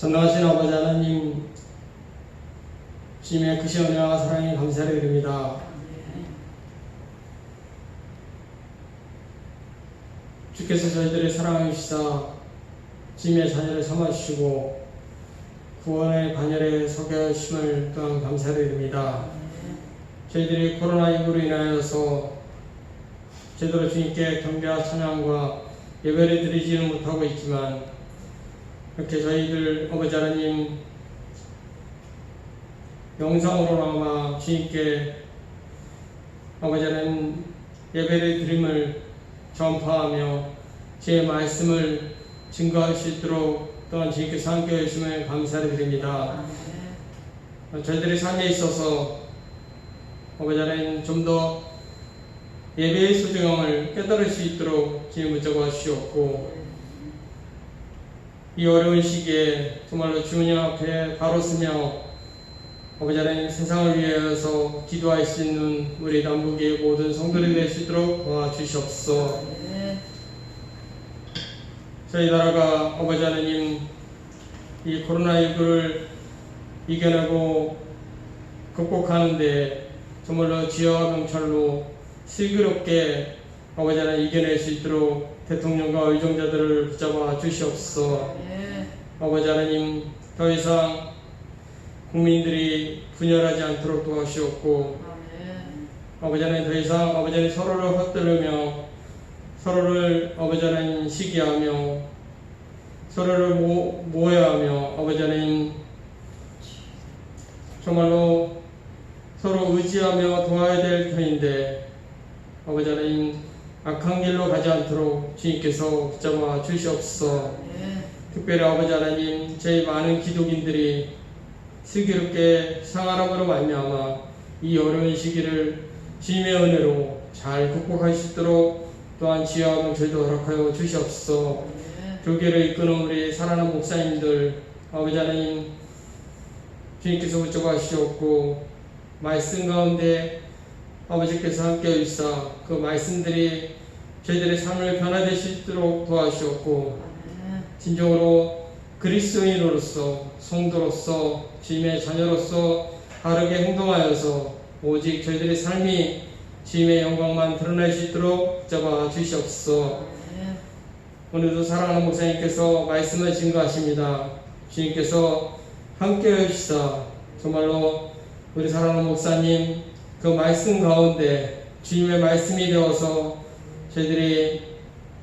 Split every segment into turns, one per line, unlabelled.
전능하신 아버지 하나님 주님의 크신 은혜와 사랑에 감사를 드립니다. 주께서 저희들을 사랑해 주시사 주님의 자녀를 삼아주시고 구원의 반열에 서게 하심을 또한 감사를 드립니다. 저희들이 코로나19로 인하여서 제대로 주님께 경배와 찬양과 예배를 드리지는 못하고 있지만 이렇게 저희들 아버지 하나님 영상으로 나와 주님께 아버지 하나님 예배를 드림을 전파하며 제 말씀을 증거할 수 있도록 또한 주님께서 함께 해주심을 감사를 드립니다. 저희들의 삶에 있어서 아버지 하나님 좀 더 예배의 소중함을 깨달을 수 있도록 주님 붙잡아 주시옵고 이 어려운 시기에 정말로 주님 앞에 바로 서며 아버지 하나님 세상을 위하여서 기도할 수 있는 우리 남북의 모든 성도들이 될 수 있도록 도와주시옵소서. 저희 나라가 아버지 하나님 이 코로나19를 이겨내고 극복하는데 정말로 지혜와 경찰로 슬기롭게 아버지 하나님 이겨낼 수 있도록 대통령과 의정자들을 붙잡아 주시옵소서. 아버지 하나님 더 이상 국민들이 분열하지 않도록 도와주시옵고 아버지 하나님 더 이상 아버지 하나님 서로를 헛들으며 서로를 아버지 하나님 시기하며 서로를 모, 모해하며 아버지 하나님 정말로 서로 의지하며 도와야 될 터인데 아버지 하나님 악한 길로 가지 않도록 주님께서 붙잡아 주시옵소서. 특별히 아버지 하나님 저희 많은 기독인들이 슬기롭게 상하람으로 말미암아 이 어려운 시기를 주님의 은혜로 잘 극복할 수 있도록 또한 지혜와 명철도 허락하여 주시옵소서. 교계를 이끄는 우리 사랑하는 목사님들 아버지 하나님 주님께서 붙잡아 주시옵고 말씀 가운데 아버지께서 함께 해주사 그 말씀들이 저희들의 삶을 있도록 도와주시옵고 진정으로 그리스도인으로서 성도로서 주님의 자녀로서 바르게 행동하여서 오직 저희들의 삶이 주님의 영광만 드러날 수 있도록 잡아 주시옵소서. 오늘도 사랑하는 목사님께서 말씀을 증거하십니다. 주님께서 함께 해주시사 정말로 우리 사랑하는 목사님 그 말씀 가운데 주님의 말씀이 되어서 저희들이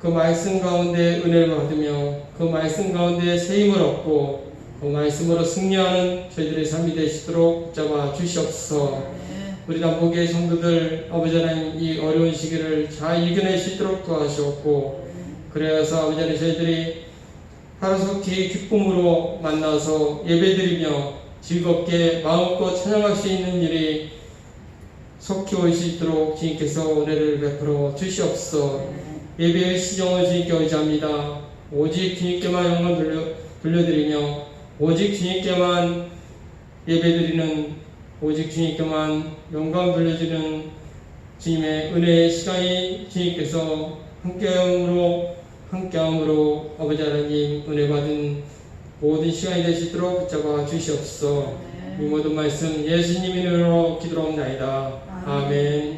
그 말씀 가운데 은혜를 받으며 그 말씀 가운데 세임을 얻고 그 말씀으로 승리하는 저희들의 삶이 되시도록 잡아 주시옵소서. 우리 남북의 성도들 아버지 하나님 이 어려운 시기를 잘 있도록 도와주셨고 그래서 아버지 하나님 저희들이 하루속히 기쁨으로 만나서 예배드리며 즐겁게 마음껏 찬양할 수 있는 일이 속히 올 수 있도록 주님께서 은혜를 베풀어 주시옵소서. 예배의 시정을 주님께 의지합니다. 오직 주님께만 영광 돌려, 돌려드리며 오직 주님께만 예배드리는 오직 주님께만 영광 돌려주는 주님의 은혜의 시간이 주님께서 함께함으로 함께함으로 아버지 하나님 은혜 받은 모든 시간이 되시도록 붙잡아 주시옵소서. 이 모든 말씀 예수님 이름으로 기도하옵나이다. 아멘.